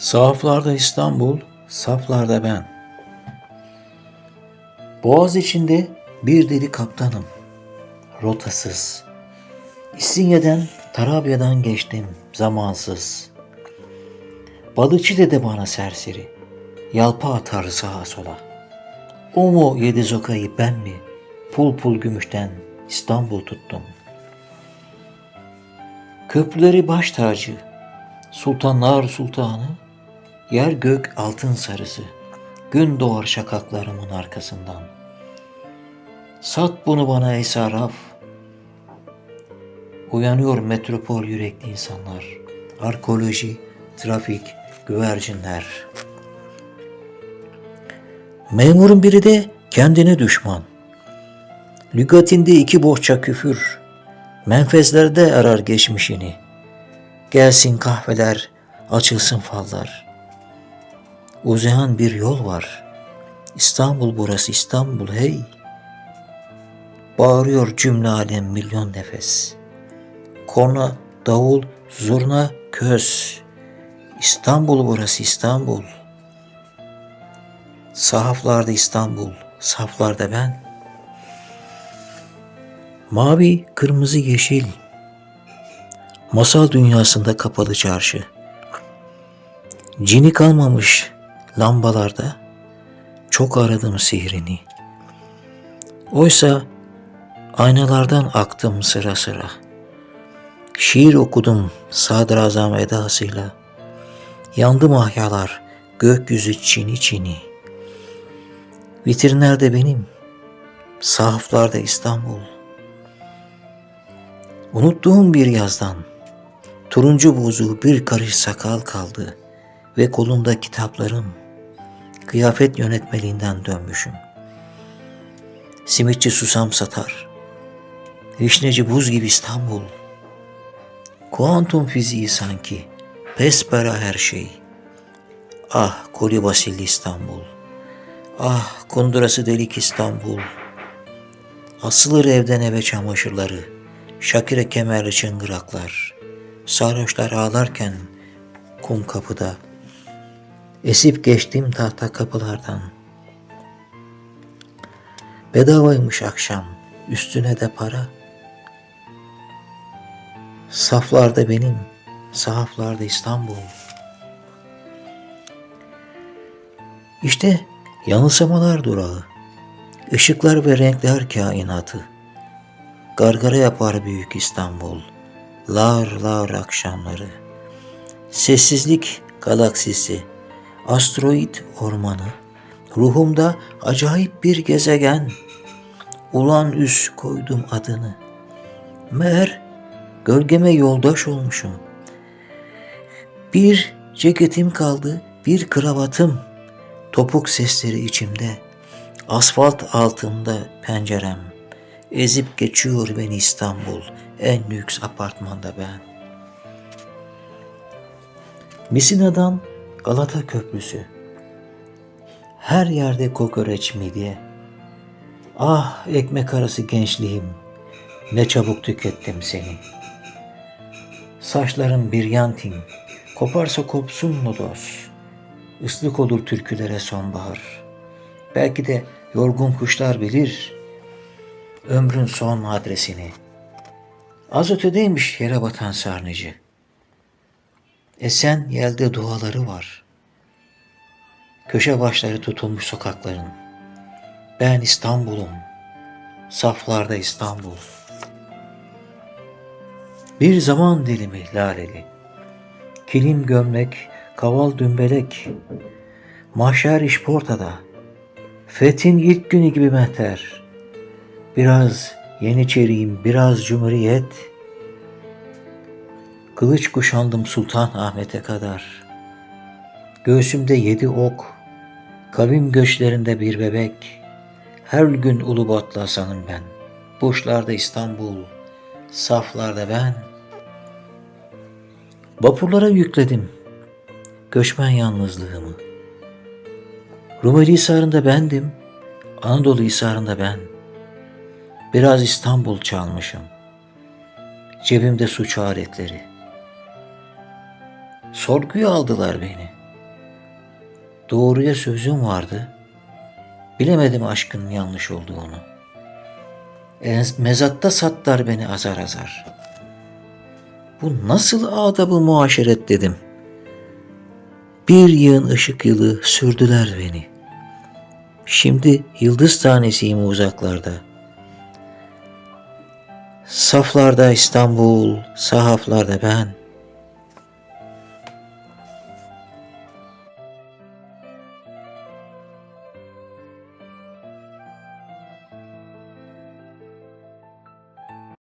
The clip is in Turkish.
Sahaflarda İstanbul, saflarda ben. Boğaz içinde bir deli kaptanım. Rotasız. İstinye'den, Tarabya'dan geçtim zamansız. Balıkçı dede bana serseri. Yalpa atar sağa sola. O mu yedi zokayı ben mi? Pul pul gümüşten İstanbul tuttum. Köprüleri baş tacı, sultanlar sultanı, yer gök altın sarısı, gün doğar şakaklarımın arkasından. Sat bunu bana ey sarraf. Uyanıyor metropol yürekli insanlar, arkeoloji, trafik, güvercinler. Memurun biri de kendine düşman. Lügatinde iki bohça küfür, menfezlerde arar geçmişini. Gelsin kahveler, açılsın fallar. Uzayan bir yol var. İstanbul burası İstanbul hey. Bağırıyor cümle alem milyon nefes. Korna, davul, zurna, köz. İstanbul burası İstanbul. Sahaflarda İstanbul, saflarda ben. Mavi, kırmızı, yeşil. Masal dünyasında kapalı çarşı. Cini kalmamış lambalarda. Çok aradım sihrini. Oysa aynalardan aktım sıra sıra. Şiir okudum sadrazam edasıyla. Yandı mahyalar gökyüzü çini çini. Vitrinlerde benim, sahaflarda İstanbul. Unuttuğum bir yazdan turuncu buzu bir karış sakal kaldı ve kolumda kitaplarım kıyafet yönetmeliğinden dönmüşüm. Simitçi susam satar. Vişneci buz gibi İstanbul. Kuantum fiziği sanki. Pespera her şey. Ah koli basilli İstanbul. Ah kundurası delik İstanbul. Asılır evden eve çamaşırları. Şakire kemerli çıngıraklar. Sarhoşlar ağlarken kum kapıda. Esip geçtim tahta kapılardan. Bedavaymış akşam, üstüne de para. Saflarda benim, sahaflarda İstanbul. İşte yanılsamalar durağı, ışıklar ve renkler kainatı. Gargara yapar büyük İstanbul, lar lar akşamları. Sessizlik galaksisi, asteroid ormanı, ruhumda acayip bir gezegen. Ulan üs koydum adını. Meğer gölgeme yoldaş olmuşum. Bir ceketim kaldı, bir kravatım. Topuk sesleri içimde. Asfalt altında pencerem. Ezip geçiyor beni İstanbul. En lüks apartmanda ben. Misina'dan Galata Köprüsü. Her yerde kokoreç midye. Ah ekmek arası gençliğim. Ne çabuk tükettim seni. Saçların bir yantin. Koparsa kopsun lodos. Islık olur türkülere sonbahar. Belki de yorgun kuşlar bilir ömrün son adresini. Az ötedeymiş yere batan sarnıcı. Esen yelde duaları var. Köşe başları tutulmuş sokakların. Ben İstanbul'um. Saflarda İstanbul. Bir zaman dilimi laleli. Kilim gömlek, kaval dümbelek. Mahşer işportada. Fethin ilk günü gibi mehter. Biraz Yeniçeriyim, biraz Cumhuriyet. Kılıç kuşandım Sultan Ahmet'e kadar. Göğsümde yedi ok, kavim göçlerinde bir bebek. Her gün Ulubatlı Hasan'ım ben. Burçlarda İstanbul, saflarda ben. Vapurlara yükledim göçmen yalnızlığımı. Rumeli Hisarı'nda bendim, Anadolu Hisarı'nda ben. Biraz İstanbul çalmışım. Cebimde suç aletleri. Sorguya aldılar beni. Doğruya sözüm vardı. Bilemedim aşkın yanlış olduğunu. Ez- Mezatta sattılar beni azar azar. Bu nasıl adabı muaşeret dedim. Bir yığın ışık yılı sürdüler beni. Şimdi yıldız tanesiyim uzaklarda. Saflarda İstanbul, sahaflarda ben.